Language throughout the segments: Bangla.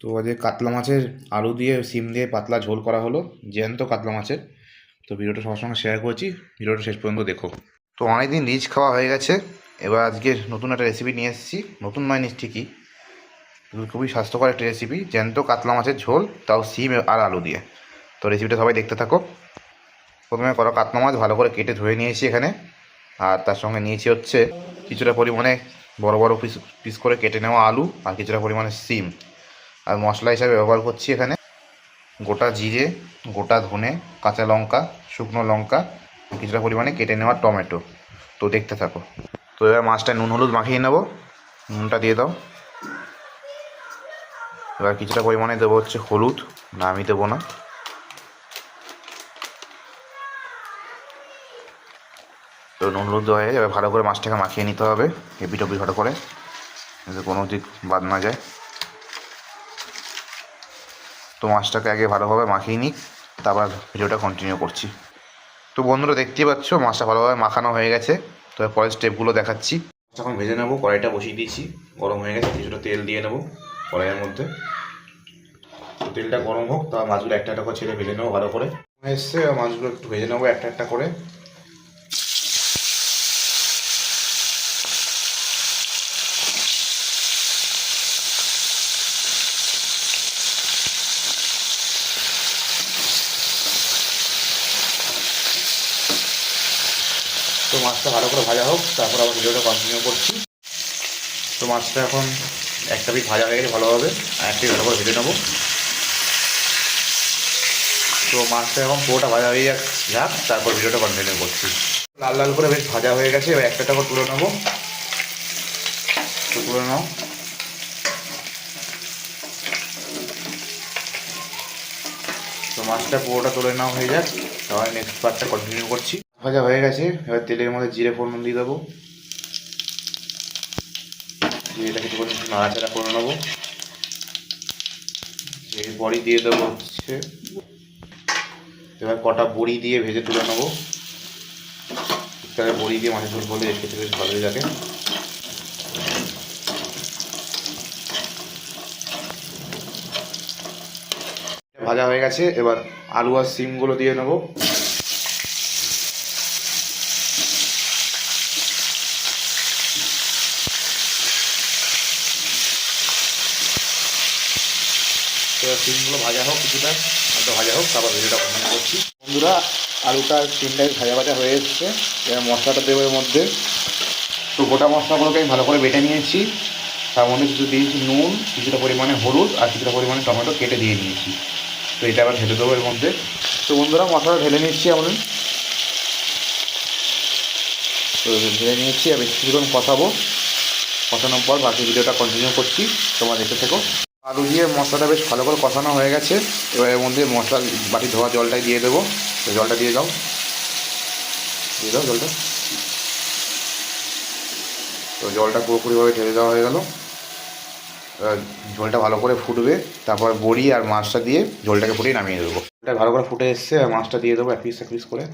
তো আজকে কাতলা মাছের আলু দিয়ে, সিম দিয়ে পাতলা ঝোল করা হলো, জ্যান্ত কাতলা মাছের। তো ভিডিওটা সবার সঙ্গে শেয়ার করেছি, ভিডিওটা শেষ পর্যন্ত দেখো। তো অনেকদিন রিচ খাওয়া হয়ে গেছে, এবার আজকে নতুন একটা রেসিপি নিয়ে এসেছি, নতুন নয় নিস ঠিকই। খুবই স্বাস্থ্যকর একটা রেসিপি জ্যান্ত কাতলা মাছের ঝোল, তাও সিম আর আলু দিয়ে। তো রেসিপিটা সবাই দেখতে থাকো। প্রথমে করা কাতলা মাছ, ভালো করে কেটে ধুয়ে নিয়েছি এখানে। আর তার সঙ্গে নিয়েছি হচ্ছে, কিছুটা পরিমাণে বড় বড় পিস পিস করে কেটে নেওয়া আলু, আর কিছুটা পরিমাণে সিম। আর মশলা হিসাবে ব্যবহার করছি এখানে। গোটা জিরে, গোটা ধনে, কাঁচা লঙ্কা, শুকনো লঙ্কা, কিছুটা পরিমাণে কেটে নেওয়া টমেটো। তো দেখতে থাকো। তো এবার মাছটা নুন, হলুদ মাখিয়ে নেব। নুনটা দিয়ে দাও। এবার কিছুটা পরিমাণে দেবো হচ্ছে হলুদ। না, আমি দেবো না। তো নুন, হলুদ দেওয়া হয়ে যাবে ভালো করে মাছটাকে মাখিয়ে নিতে হবে। এপি টপি ভালো করে। যাতে কোনো দিক বাদ না যায়। তো মাছটাকে আগে ভালোভাবে মাখিয়ে নিই, তারপর ভিডিওটা কন্টিনিউ করছি। তো বন্ধুরা দেখতেই পাচ্ছ, মাছটা ভালোভাবে মাখানো হয়ে গেছে। তো পরের স্টেপগুলো দেখাচ্ছি। এখন ভেজে নেব, কড়াইটা বসিয়ে দিয়েছি, গরম হয়ে গেছে, কিছুটা তেল দিয়ে নেব কড়াইয়ের মধ্যে। তো তেলটা গরম হোক, তা মাছগুলো একটা একটা করে ছেড়ে ভেজে নেব ভালো করে। এসছে, মাছগুলো একটু ভেজে নেব একটা একটা করে। মাছটা ভালো করে ভাজা হোক, তারপর আবার ভিডিওটা কন্টিনিউ করছি। তো মাছটা এখন একটা পিস ভাজা হয়ে গেছে ভালোভাবে, আর একটা ভালো করে ভেজে নেব। তো মাছটা এখন পুরোটা ভাজা হয়ে যাক যাক, তারপর ভিডিওটা কন্টিনিউ করছি। লাল লাল করে বেশ ভাজা হয়ে গেছে, এবার একটা করে তুলে নেব। তো তুলে নাও। তো মাছটা পুরোটা তুলে নেওয়া হয়ে যাক তাহলে নেক্সট পার্টটা কন্টিনিউ করছি। ভাজা হয়ে গেছে, এবার তেলের মধ্যে জিরে ফোড়ন দিয়ে দেবো। জিরেটা কিছু করে নাড়াচাড়া করে নেব। বড়ি দিয়ে দেবো হচ্ছে এবার কটা বড়ি দিয়ে ভেজে তুলে নেব। শীতকালে বড়ি দিয়ে মাছের ঝোল বলে খেতে বেশ ভালোই লাগে। ভাজা হয়ে গেছে, এবার আলু আর সিমগুলো দিয়ে নেব। তো সিমগুলো ভাজা হোক কিছুটা হয়তো ভাজা হোক, তারপর ভিডিওটা কন্টিনিউ করছি। বন্ধুরা, আলুটা আর সিমটাই ভাজা ভাজা হয়ে এসছে। এবার মশলাটা দেবো এর মধ্যে। তো গোটা মশলাগুলোকে আমি ভালো করে বেটে নিয়েছি। তার মধ্যে কিছু দিয়েছি নুন, কিছুটা পরিমাণে হলুদ আর কিছুটা পরিমাণে টমেটো কেটে দিয়ে নিয়েছি। তো এটা আবার ঢেলে দেবো এর মধ্যে। তো বন্ধুরা, মশলাটা ঢেলে নিচ্ছি আমরা। তো ঢেলে নিয়েছি বেশ কিছুক্ষণ কষাবো। কষানোর পর বাকি ভিডিওটা কন্টিনিউ করছি। তোমরা দেখতে থেকো। আলু দিয়ে মশলাটা বেশ ভালো করে কষানো হয়ে গেছে। এবার এর মধ্যে মশলা, বাটি ধোয়া জলটাই দিয়ে দেবো। জলটা দিয়ে দাও। দিয়ে দাও জলটা। তো জলটা পুরোপুরিভাবে ঢেলে দেওয়া হয়ে গেল। ঝোলটা ভালো করে ফুটবে। তারপর বড়ি আর মাছটা দিয়ে ঝোলটাকে ফুটিয়ে নামিয়ে দেবো। ঝোলটা ভালো করে ফুটে এসছে। আর মাছটা দিয়ে দেবো এক পিস এক পিস করে।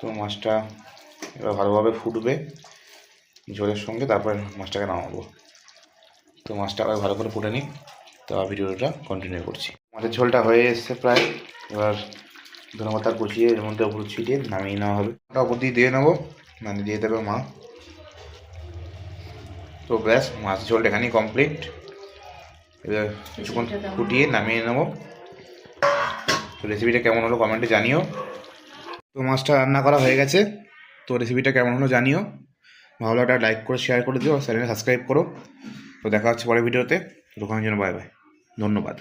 তো মাছটা এবার ভালোভাবে ফুটবে ঝোলের সঙ্গে তারপরে মাছটাকে নামাবো। তো মাছটা আবার ভালো করে ফুটে নিই তো ভিডিওটা কন্টিনিউ করছি। মাছের ঝোলটা হয়ে এসছে প্রায়। এবার ধনে পাতা কুচিয়ে এর মধ্যে উপর ছিটিয়ে নামিয়ে নেওয়া হবে। ওটা উপর দিয়ে দিয়ে নেব মানে দিয়ে দেবে মা। তো ব্যাস মাছ ঝোলটা এখানেই কমপ্লিট এবার কিছুক্ষণ ফুটিয়ে নামিয়ে নেব। তো রেসিপিটা কেমন হলো কমেন্টে জানিও। তো মাছটা রান্না করা হয়ে গেছে। তো রেসিপিটা কেমন হলো জানিও। ভালো লাগলে লাইক করে শেয়ার করে দিও চ্যানেলে সাবস্ক্রাইব করো। তো দেখা হচ্ছে পরের ভিডিওতে ততক্ষণের জন্য বাই বাই ধন্যবাদ।